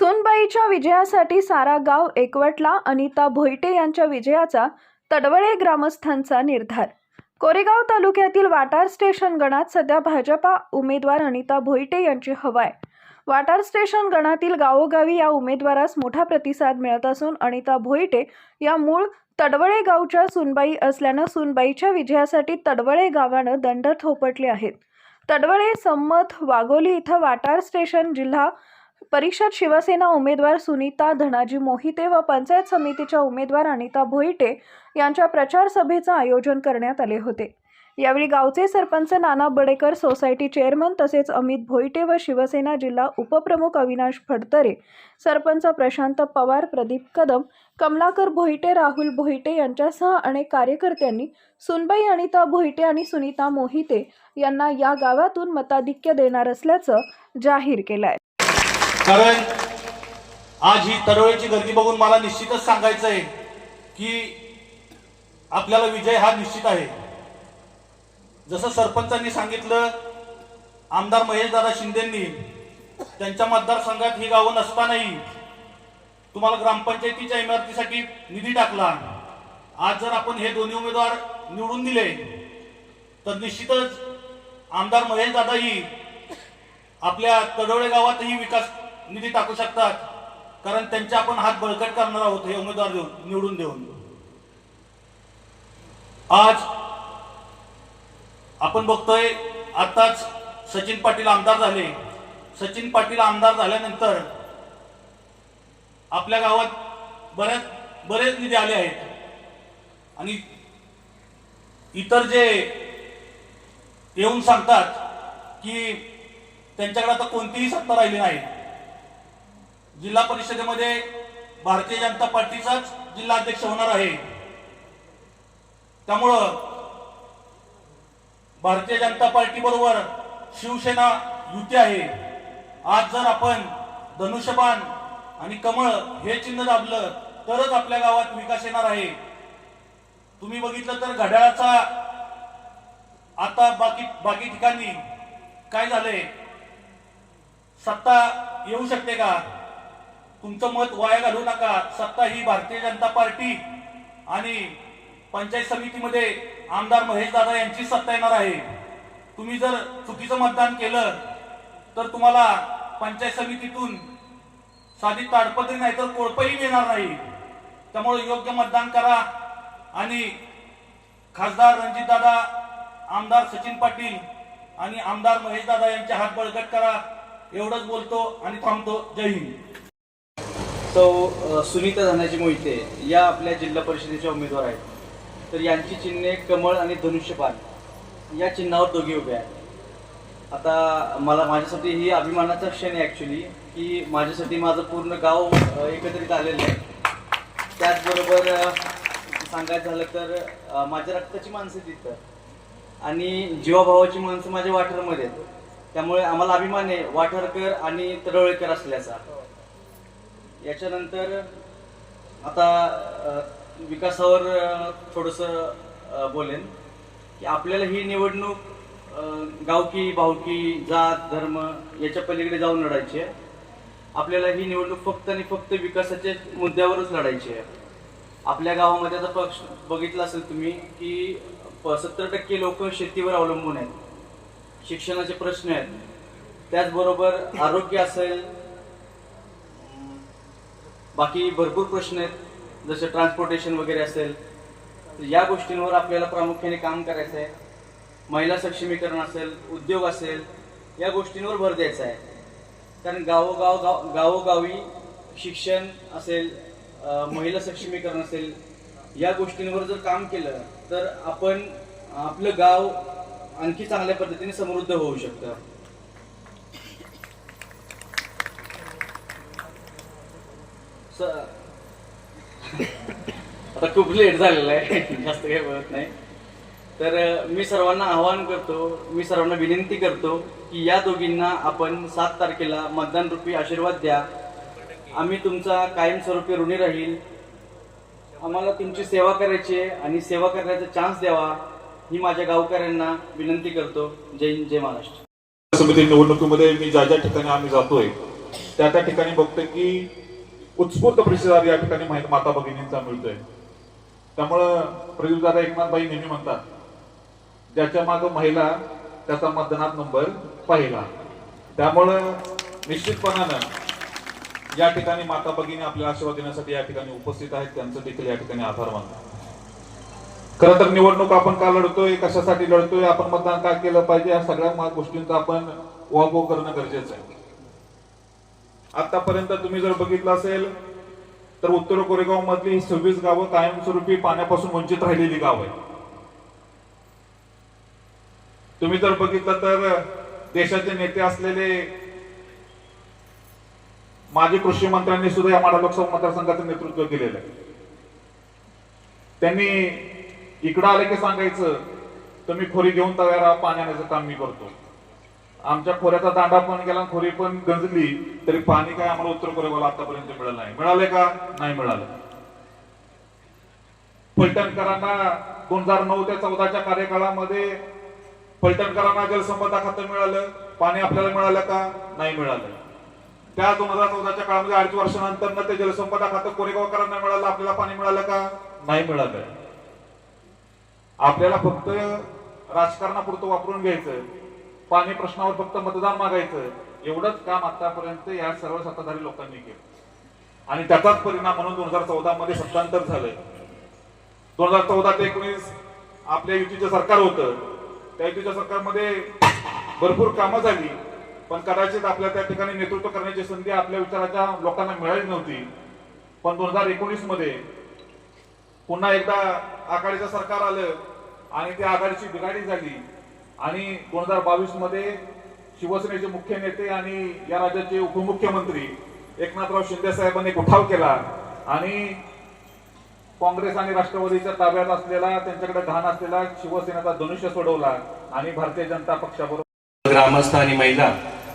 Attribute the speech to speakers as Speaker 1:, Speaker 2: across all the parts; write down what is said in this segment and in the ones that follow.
Speaker 1: सुनबाईच्या विजयासाठी सारा गाव एकवटला. अनिता भोईटे यांच्या विजयाचा तडवळे ग्रामस्थांचा निर्धार. कोरेगाव तालुक्यातील वाटार स्टेशन गणात सध्या भाजपा उमेदवार अनिता भोईटे यांची हवा आहे वाटार स्टेशन गणातील गावोगावी या उमेदवारास मोठा प्रतिसाद मिळत असून अनिता भोईटे या मूळ तडवळे गावच्या सुनबाई असल्यानं सुनबाईच्या विजयासाठी तडवळे गावानं दंड थोपटले आहेत. तडवळे संमत वाघोली इथं वाटार स्टेशन जिल्हा परिषद शिवसेना उमेदवार सुनीता धनाजी मोहिते व पंचायत समितीच्या उमेदवार अनिता भोईटे यांच्या प्रचार सभेचं आयोजन करण्यात आले होते. यावेळी गावचे सरपंच नाना बडेकर सोसायटी चेअरमन तसेच अमित भोईटे व शिवसेना जिल्हा उपप्रमुख अविनाश फडतरे सरपंच प्रशांत पवार प्रदीप कदम कमलाकर भोईटे राहुल भोईटे यांच्यासह अनेक कार्यकर्त्यांनी सुनबाई अनिता भोईटे आणि सुनीता मोहिते यांना या गावातून मताधिक्य देणार असल्याचं जाहीर केलं आहे
Speaker 2: कारण आज ही तडवळीची गर्दी बघून मला निश्चितच सांगायचं आहे की आपल्याला विजय हा निश्चित आहे. जसं सरपंचांनी सांगितलं आमदार महेशदादा शिंदेंनी त्यांच्या मतदारसंघात ही गावं नसतानाही तुम्हाला ग्रामपंचायतीच्या इमारतीसाठी निधी टाकला. आज जर आपण हे दोन्ही उमेदवार निवडून दिले तर निश्चितच आमदार महेशदादाही आपल्या तडोळे गावातही विकास निधी टाकू शकतात. कारण त्यांचे आपण हात बळकट करणार आहोत हे उमेदवार देऊन निवडून देऊन. आज आपण बघतोय आताच सचिन पाटील आमदार झाले. सचिन पाटील आमदार झाल्यानंतर आपल्या गावात बऱ्याच बरेच निधी आले आहेत. आणि इतर जे येऊन सांगतात की त्यांच्याकडे आता कोणतीही सत्ता राहिली नाही. जिल्हा परिषदेमध्ये भारतीय जनता पार्टीचाच जिल्हा अध्यक्ष होणार आहे. त्यामुळं भारतीय जनता पार्टी बरोबर शिवसेना युती आहे. आज जर आपण धनुष्यबाण आणि कमळ हे चिन्ह दाबलं तरच आपल्या गावात विकास येणार आहे. तुम्ही बघितलं तर घड्याळाचा आता बाकी बाकी ठिकाणी काय झालंय? सत्ता येऊ शकते का? तुमचं मत वाया घालू नका. सत्ता ही भारतीय जनता पार्टी आणि पंचायत समितीमध्ये आमदार महेश दादा यांची सत्ता येणार आहे. तुम्ही जर चुकीचं मतदान केलं तर तुम्हाला पंचायत समितीतून साधी ताडपत्री नाही तर कोळपही मिळणार नाही. त्यामुळे योग्य मतदान करा आणि खासदार रणजितदादा आमदार सचिन पाटील आणि आमदार महेश दादा यांचे हात बळकट करा. एवढंच बोलतो आणि थांबतो. जय हिंद.
Speaker 3: तो सुनीता धनाजी मोहिते या आपल्या जिल्हा परिषदेच्या उमेदवार आहेत. तर यांची चिन्हे कमळ आणि धनुष्यपान या चिन्हावर दोघे उभे आहेत. आता मला माझ्यासाठी ही अभिमानाचा क्षण आहे ॲक्च्युली की माझ्यासाठी माझं पूर्ण गाव एकत्रित आलेलं आहे. त्याचबरोबर सांगायचं झालं तर माझ्या रक्ताची माणसं तिथं आणि जीवाभावाची माणसं माझ्या वाठारमध्ये आहेत. त्यामुळे आम्हाला अभिमान आहे वाठारकर आणि तडवळेकर असल्याचा. याच्यानंतर आता विकासावर थोडंसं बोलेन की आपल्याला ही निवडणूक गावकी भावकी जात धर्म याच्या पलीकडे जाऊन लढायची आहे. आपल्याला ही निवडणूक फक्त आणि फक्त विकासाच्या मुद्द्यावरच लढायची आहे. आपल्या गावामध्ये आता पक्ष बघितलं असेल तुम्ही की सत्तर टक्के लोक शेतीवर अवलंबून आहेत. शिक्षणाचे प्रश्न आहेत. त्याचबरोबर आरोग्य असेल बाकी भरपूर प्रश्न आहेत. जसे ट्रान्सपोर्टेशन वगैरे असेल तर या गोष्टींवर आपल्याला प्रामुख्याने काम करायचं आहे. महिला सक्षमीकरण असेल उद्योग असेल या गोष्टींवर भर द्यायचा आहे. कारण गावोगाव गाव गावोगावी शिक्षण असेल महिला सक्षमीकरण असेल या गोष्टींवर जर काम केलं तर आपण आपलं गाव आणखी चांगल्या पद्धतीने समृद्ध होऊ शकतं. आता खूप लेट झालेला आहे. जास्त काही बोलत नाही. तर मी सर्वांना आवाहन करतो मी सर्वांना विनंती करतो की या दोघींना आपण सात तारखेला मतदान रूपी आशीर्वाद द्या. आम्ही तुमचा कायमस्वरूपी ऋणी राहील. आम्हाला तुमची सेवा करायची आहे आणि सेवा करण्याचा चान्स द्यावा ही माझ्या गावकऱ्यांना विनंती करतो. जय हिंद जय महाराष्ट्र.
Speaker 4: समिती निवडणुकीमध्ये मी ज्या ज्या ठिकाणी आम्ही जातोय त्या त्या ठिकाणी बघतोय की उत्स्फूर्त प्रतिसाद या ठिकाणी माता भगिनींचा मिळतोय. त्यामुळं प्रदीपदादा एकनाथबाई नेहमी म्हणतात ज्याच्या माग महिला त्याचा मतदानात नंबर पहिला. त्यामुळं निश्चितपणानं या ठिकाणी माता भगिनी आपल्याला आशीर्वाद देण्यासाठी या ठिकाणी उपस्थित आहेत. त्यांचं देखील या ठिकाणी आभार मानतो. खरं तर निवडणूक आपण का लढतोय कशासाठी लढतोय आपण मतदान का केलं पाहिजे या सगळ्या गोष्टींचा आपण वागो करणं गरजेचं आहे. आतापर्यंत तुम्ही जर बघितलं असेल तर उत्तर कोरेगाव मधली ही सव्वीस गावं कायमस्वरूपी पाण्यापासून वंचित राहिलेली गाव आहे तुम्ही जर बघितलं तर देशाचे नेते असलेले माजी कृषी मंत्र्यांनी सुद्धा या माडा लोकसभा मतदारसंघाचं नेतृत्व केलेलं आहे. त्यांनी इकडं आले की सांगायचं तुम्ही खोरी घेऊन तयार पाण्याचं काम मी करतो. आमच्या खोऱ्याचा दांडा पण गेला खोरी पण गंजली तरी पाणी काय आम्हाला उत्तर कोरेगावला आतापर्यंत मिळालं नाही. मिळाले का? नाही मिळालं. फलटणकरांना दोन हजार नऊ ते चौदाच्या कार्यकाळामध्ये फलटणकरांना जलसंपदा खातं मिळालं. पाणी आपल्याला मिळालं का? नाही मिळालं. त्या दोन हजार चौदाच्या काळामध्ये अडीच वर्षानंतर ते जलसंपदा खातं कोरेगावकरांना मिळालं. आपल्याला पाणी मिळालं का? नाही मिळालं. आपल्याला फक्त राजकारणापुरतं वापरून घ्यायचं. पाणी प्रश्नावर फक्त मतदान मागायचं एवढंच काम आतापर्यंत या सर्व सत्ताधारी लोकांनी केलं. आणि त्याचाच परिणाम म्हणून दोन हजार चौदा मध्ये सत्तांतर झालंय. दोन हजार चौदा ते एकोणीस आपल्या युतीचं सरकार होतं. त्या युतीच्या सरकारमध्ये भरपूर कामं झाली पण कदाचित आपल्या त्या ठिकाणी नेतृत्व करण्याची संधी आपल्या विचाराच्या लोकांना मिळाली नव्हती. पण दोन हजार एकोणीसमध्ये पुन्हा एकदा आघाडीचं सरकार आलं आणि त्या आघाडीची बिघाडी झाली. आणि दोन हजार बावीसमध्ये शिवसेनेचे मुख्य नेते आणि या राज्याचे उपमुख्यमंत्री एकनाथराव शिंदे साहेबांनी एक उठाव केला आणि काँग्रेस आणि राष्ट्रवादीच्या ताब्यात असलेला त्यांच्याकडे घाण असलेला शिवसेनेचा धनुष्य सोडवला आणि भारतीय जनता पक्षाबरोबर
Speaker 5: ग्रामस्थ आणि महिला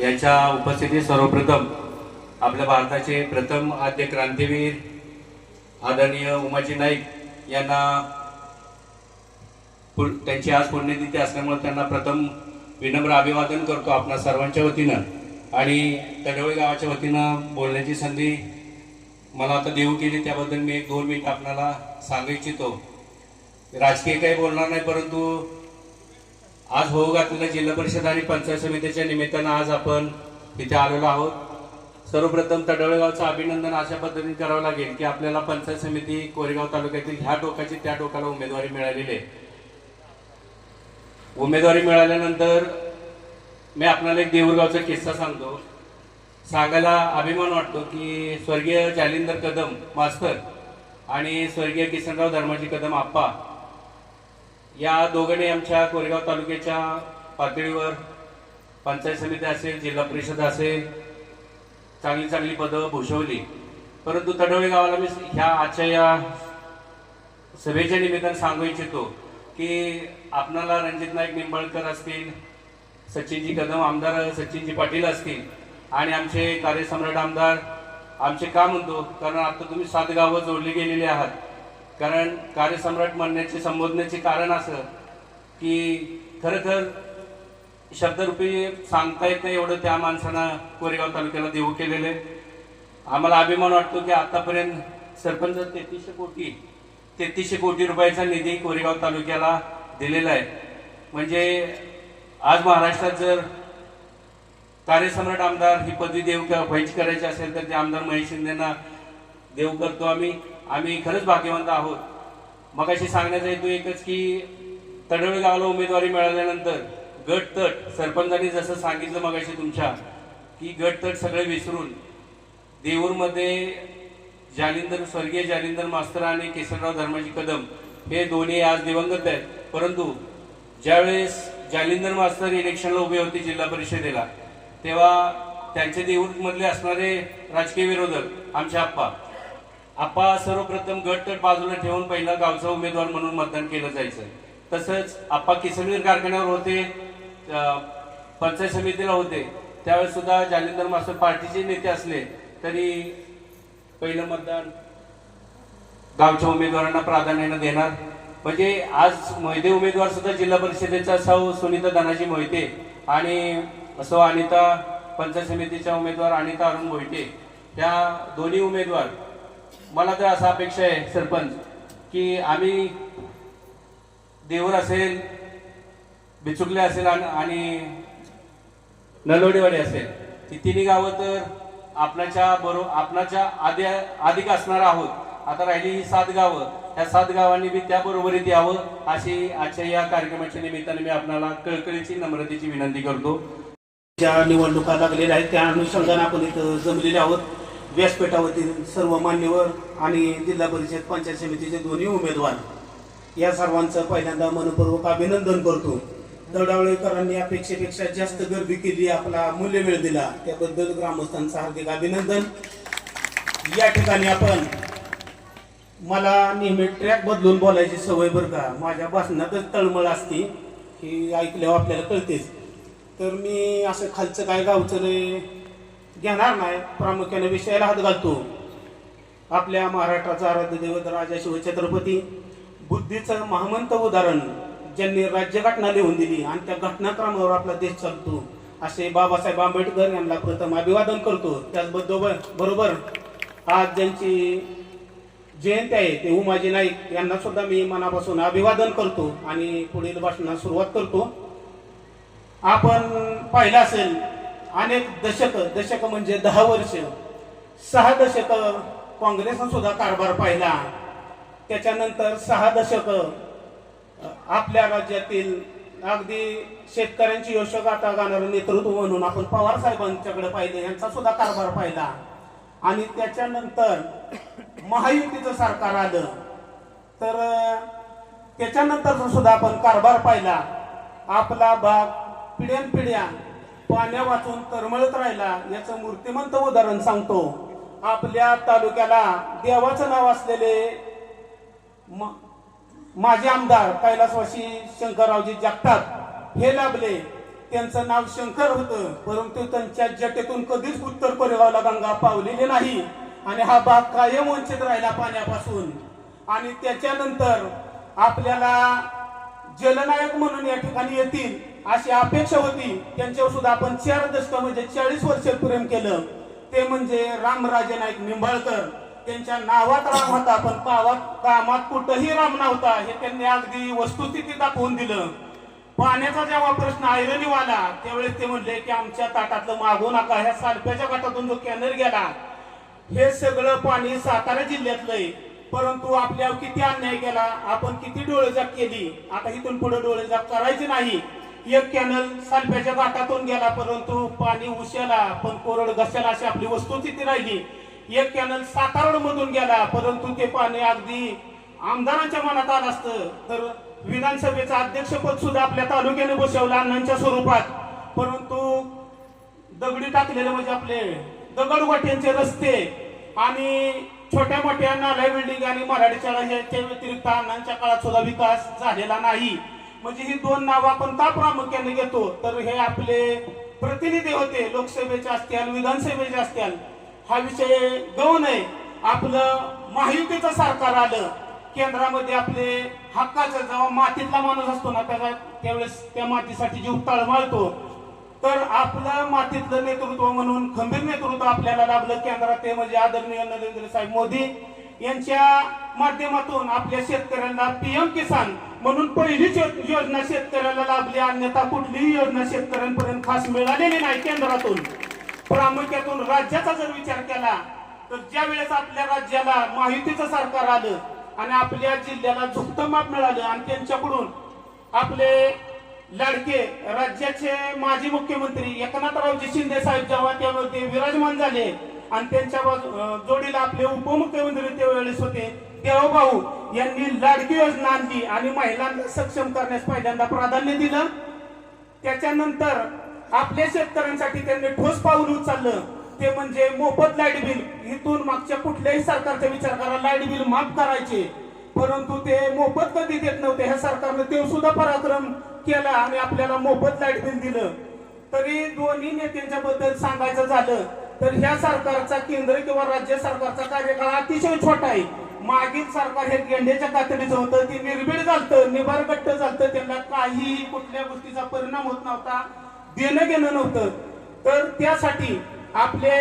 Speaker 5: यांच्या उपस्थितीत सर्वप्रथम आपल्या भारताचे प्रथम आद्य क्रांतीवीर आदरणीय उमाजी नाईक यांना त्यांची आज पुण्यतिथी असल्यामुळे त्यांना प्रथम विनम्र अभिवादन करतो आपणा सर्वांच्या वतीनं. आणि तडवळी गावाच्या वतीनं बोलण्याची संधी मला आता देऊ केली. त्याबद्दल मी एक दोन मिनिट आपल्याला सांगू इच्छितो. राजकीय काही बोलणार नाही परंतु आज होऊ घातलेल्या जिल्हा परिषद आणि पंचायत समितीच्या निमित्तानं आज आपण इथे आलेलो आहोत. सर्वप्रथम तडवळेगावचं अभिनंदन अशा पद्धतीने करावं लागेल की आपल्याला पंचायत समिती कोरेगाव तालुक्यातील ह्या टोकाची त्या टोकाला उमेदवारी मिळालेली आहे. उमेदवारी मिळाल्यानंतर मी आपणाला एक देऊरगावचा किस्सा सांगतो. सांगायला अभिमान वाटतो की स्वर्गीय जालिंदर कदम मास्तर आणि स्वर्गीय किसनराव धर्माजी कदम आप्पा या दोघांनी आमच्या कोरेगाव तालुक्याच्या पातळीवर पंचायत समिती असेल जिल्हा परिषद असेल चांगली चांगली पदं भूषवली. परंतु तडवळे गावाला मी ह्या आजच्या या सभेच्या निमित्तानं सांगू इच्छितो की आपणाला रणजित नाईक निंबाळकर असतील सचिनजी कदम आमदार सचिनजी पाटील असतील आणि आमचे कार्यसम्राट आमदार आमचे का म्हणतो? कारण आता तुम्ही सात गावं जोडली गेलेली आहात. कारण कार्यसम्राट म्हणण्याचे संबोधण्याचे कारण असं की खरं शब्दरूपी सांगता येत नाही एवढं त्या माणसानं कोरेगाव तालुक्याला देऊ केलेलं आहे. आम्हाला अभिमान वाटतो की आतापर्यंत सरपंच तेहतीसशे कोटी तेहतीसशे कोटी रुपयाचा निधी कोरेगाव तालुक्याला दिलेला आहे. म्हणजे आज महाराष्ट्रात जर कार्यसम्राट आमदार ही पदवी देव व्हायची करायची असेल तर ते आमदार महेश शिंदेना देव करतो आम्ही. आम्ही खरंच भाग्यवंत आहोत. मग अशी सांगण्याचा हेतू एकच की तडवळे गावाला उमेदवारी मिळाल्यानंतर गट तट सरपंचांनी जसं सांगितलं मगाशी तुमच्या की गट तट सगळे विसरून देऊरमध्ये जालिंदर स्वर्गीय जालिंदर मास्तर आणि केसरराव धर्माजी कदम हे दोन्ही आज दिवंगत आहेत. परंतु ज्यावेळेस जालिंदर मास्तर इलेक्शनला उभे होते जिल्हा परिषदेला तेव्हा त्यांचे देऊरमधले असणारे राजकीय विरोधक आमचे आप्पा. आप्पा सर्वप्रथम गट बाजूला ठेवून पहिला गावचा उमेदवार म्हणून मतदान केलं जायचं. तसंच आप्पा किसनवीर कारखान्यावर होते पंचायत समितीला होते. त्यावेळेस सुद्धा जालिंदर मास्तर पार्टीचे नेते असले तरी पहिलं मतदान गावच्या उमेदवारांना प्राधान्यानं देणार. म्हणजे आज मोहिते उमेदवार सुद्धा जिल्हा परिषदेचा सौ सुनीता धनाजी मोहिते आणि सौ अनिता पंचायत समितीच्या उमेदवार अनिता अरुण मोहिते. त्या दोन्ही उमेदवार मला तर असा अपेक्षा आहे सरपंच की आम्ही देवर असेल बिचुकले असेल आणि- नलवडेवाडी असेल ती तिन्ही गावं तर आपणाच्या बरोबर आपणाच्या आधी अधिक असणार आहोत. आता राहिली ही सात गावं. ह्या सात गावांनी बी त्याबरोबरीत यावं अशी आजच्या या कार्यक्रमाच्या निमित्ताने मी आपणाला कळकळीची नम्रतेची विनंती करतो.
Speaker 6: ज्या निवडणुका लागलेल्या आहेत त्या अनुषंगाने आपण इथं जमलेले आहोत. व्यासपीठावरील सर्व मान्यवर आणि जिल्हा परिषद पंचायत समितीचे दोन्ही उमेदवार या सर्वांचं पहिल्यांदा मनपूर्वक अभिनंदन करतो. दडावळेकरांनी अपेक्षेपेक्षा जास्त गर्दी केली आपला मूल्यवेळ दिला. त्याबद्दल ग्रामस्थांचं हार्दिक अभिनंदन. या ठिकाणी आपण मला नेहमी ट्रॅक बदलून बोलायची सवय बरं का. माझ्या भाषणातच तळमळ असती ही ऐकल्यावर आपल्याला कळतेच. तर मी असं खालचं काय गावचं रे घेणार नाही प्रामुख्याने विषयाला हात घालतो. आपल्या महाराष्ट्राचा आराध्य दैवत राजा शिवछत्रपती बुद्धीचं महामंत उदाहरण. ज्यांनी राज्यघटना लिहून दिली आणि त्या घटनाक्रमावर आपला देश चालतो. असे बाबासाहेब आंबेडकर यांना प्रथम अभिवादन करतो. त्याचबरोबर बरोबर आज ज्यांची जयंती आहे ते उमाजी नाईक यांना सुद्धा मी मनापासून अभिवादन करतो आणि पुढील भाषणास सुरुवात करतो. आपण पाहिलं असेल अनेक दशक दशक म्हणजे दहा वर्ष. सहा दशक काँग्रेसनं सुद्धा कारभार पाहिला. त्याच्यानंतर सहा दशक आपल्या राज्यातील अगदी शेतकऱ्यांची यशोगाथा गाणारं नेतृत्व म्हणून आपण पवार साहेबांच्याकडे पाहिलं यांचा सुद्धा कारभार पाहिला. आणि त्याच्यानंतर महायुतीचं सरकार आलं. तर त्याच्यानंतर सुद्धा आपण कारभार पाहिला. आपला भाग पिढ्यानपिढ्या पाण्या वाचून तरमळत राहिला याचं मूर्तिमंत उदाहरण सांगतो. आपल्या तालुक्याला देवाचं नाव असलेले माझे आमदार कैलासवासी शंकररावजी जगताप हे लाभले त्यांचं नाव शंकर होतं परंतु त्यांच्या जटेतून कधीच उत्तर कोरेगावला गंगा पावलेली नाही. आणि हा भाग कायम वंचित राहिला पाण्यापासून. आणि त्याच्यानंतर आपल्याला जलनायक म्हणून या ठिकाणी येतील अशी अपेक्षा होती. त्यांच्यावर सुद्धा आपण चार दशक म्हणजे चाळीस वर्ष प्रेम केलं. ते म्हणजे रामराजे नाईक निंबाळकर. त्यांच्या नावात राम होता पण पावात कामात कुठंही राम नव्हता. हे त्यांनी अगदी वस्तुस्थिती दाखवून दिलं. पाण्याचा जेव्हा प्रश्न ऐरणीवाला त्यावेळेस ते म्हणले की आमच्या ताटातलं मागू नका. ह्या सालप्याच्या गटातून जो कॅनल गेला हे सगळं पाणी सातारा जिल्ह्यातलंय. परंतु आपल्यावर किती अन्याय केला? आपण किती डोळेजाक केली? आता इथून पुढे डोळेजाक करायची नाही. एक कॅनल सालप्याच्या घाटातून गेला परंतु पाणी उशाला पण कोरड घशाला अशी आपली वस्तुस्थिती राहिली. एक कॅनल सातारा मधून गेला परंतु ते पाणी अगदी आमदारांच्या मनात आलं असतं. तर विधानसभेचं अध्यक्षपद सुद्धा आपल्या तालुक्याने बसवलं अण्णांच्या स्वरूपात. परंतु दगडी टाकलेले म्हणजे आपले दगडवाट्यांचे रस्ते आणि छोट्या मोठ्या नाल्या बिल्डिंग आणि मराठी शाळा व्यतिरिक्त अण्णांच्या काळात सुद्धा विकास झालेला नाही. म्हणजे ही दोन नावं आपण का प्रामुख्याने घेतो? तर हे आपले प्रतिनिधी होते लोकसभेचे असतील विधानसभेचे असतील. हा विषय दोन आहे. आपलं महायुतीचं सरकार आलं केंद्रामध्ये आपले हक्काचं जेव्हा मातीतला माणूस असतो ना त्याचा त्यावेळेस त्या मातीसाठी जीव तळमळतो. तर आपलं मातीतलं नेतृत्व म्हणून खंबीर नेतृत्व आपल्याला लाभलं केंद्रात ते म्हणजे आदरणीय नरेंद्र साहेब मोदी. यांच्या माध्यमातून आपल्या शेतकऱ्यांना पीएम किसान म्हणून पहिलीच योजना शेतकऱ्याला लाभली अन्यथा कुठलीही योजना शेतकऱ्यांपर्यंत खास मिळालेली नाही केंद्रातून. प्रामुख्यातून राज्याचा जर विचार केला तर ज्या वेळेस आपल्या राज्याला माहितीचं सरकार आलं आणि आपल्या जिल्ह्याला झुकतं माप मिळालं आणि त्यांच्याकडून आपले लाडके राज्याचे माजी मुख्यमंत्री एकनाथरावजी शिंदे साहेब जेव्हा त्यामध्ये विराजमान झाले आणि त्यांच्या बाजू- जोडीला आपले उपमुख्यमंत्री त्यावेळेस होते देवभाऊ यांनी लाडकी योजना आणली आणि महिलांना सक्षम करण्यास पहिल्यांदा प्राधान्य दिलं. त्याच्यानंतर आपल्या शेतकऱ्यांसाठी त्यांनी ठोस पाऊल उचललं. ते म्हणजे मोफत लाइट बिल. इथून मागच्या कुठल्याही सरकारचा विचार करा लाइट बिल माफ करायचे. परंतु ते मोफत कधी देत नव्हते ह्या सरकारनं ते सुद्धा पराक्रम केला आणि आपल्याला मोफत लाइट बिल दिलं. तरी दोन्ही नेत्यांच्या बद्दल सांगायचं झालं तर ह्या सरकारचा केंद्र किंवा राज्य सरकारचा कार्यकाळ अतिशय छोटा आहे. मागील सरकार हे गेंड्याच्या कातडीचं होतं ते निर्भीड झालतं निबारगट्ट झालतं त्यांना काही कुठल्या गोष्टीचा परिणाम होत नव्हता. देणं घेणं नव्हतं. तर त्यासाठी आपले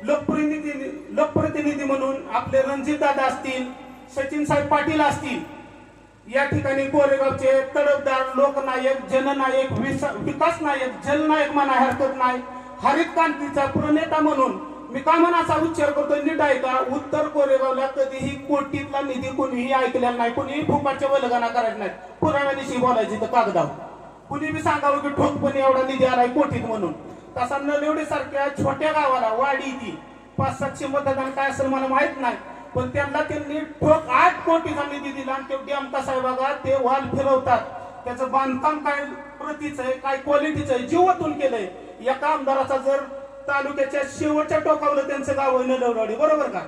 Speaker 6: लोकप्रतिनिधी लोकप्रतिनिधी म्हणून आपले रणजितदादा असतील सचिन साहेब पाटील असतील या ठिकाणी कोरेगावचे तडफदार लोकनायक जननायक विकास नायक जलनायक म्हणा हरकत नाही. हरित क्रांतीचा प्रणेता म्हणून मी का असा उच्चार करतो नीट ऐका उत्तर कोरेगावला कधीही कोटीतला निधी कोणीही ऐकलेला नाही कोणीही फुकाटच्या वलगना करायला नाही. पुराव्यानिशी बोलायची तर कागदावर. कुणी बी सांगावं की ठोकपणे एवढा निधी आलाय कोटीत म्हणून. तसा नलवडी सारख्या छोट्या गावाला वाडी ती. पाच सातशे मतदान काय असेल मला माहीत नाही. पण त्यांना त्यांनी ठोक आठ कोटीचा निधी दिला आणि तेवढी डॅम कसा बघा ते वाल फिरवतात. त्याचं बांधकाम काय प्रतीचं आहे काय क्वालिटीचं आहे जीवातून केलंय. एका आमदाराचा जर तालुक्याच्या शेवटच्या टोकावर त्यांचं गाव आहे नलवडी बरोबर का?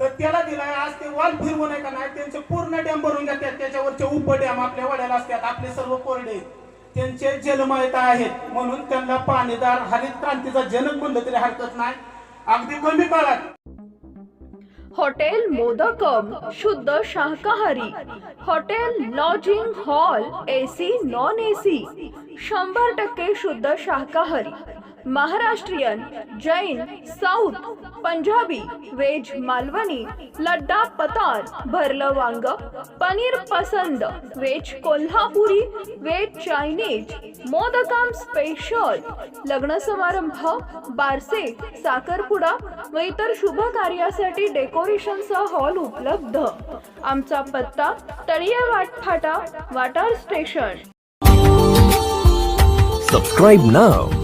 Speaker 6: तर त्याला दिलाय आज ते वाल फिरवून आहे का नाही त्यांचे पूर्ण डॅम भरून घेतात त्याच्यावरचे उप डॅम आपल्या वाड्याला असतात आपले सर्व कोरडे. आहेत. त्यांचे जलमयता आहेत. म्हणून त्यांना पाणीदार हरित क्रांतीचा जनक म्हणलं तरी हरकत नाही. अगदी कमी काळात.
Speaker 1: हॉटेल मोदकम शुद्ध शाकाहारी. Hotel lodging hall AC non AC. शंभर टक्के शुद्ध शाकाहारी. महाराष्ट्रीयन जैन साऊथ पंजाबी वेज मालवणी लड्डा पतार भरलं वांग पनीर पसंद veg Kolhapuri veg Chinese Modakam special लग्न समारंभ बारसे साखरपुडा व इतर शुभ कार्यासाठी डेकोरेशनचा हॉल उपलब्ध. आमचा पत्ता Taliye Watphata Watar station.
Speaker 7: Subscribe now.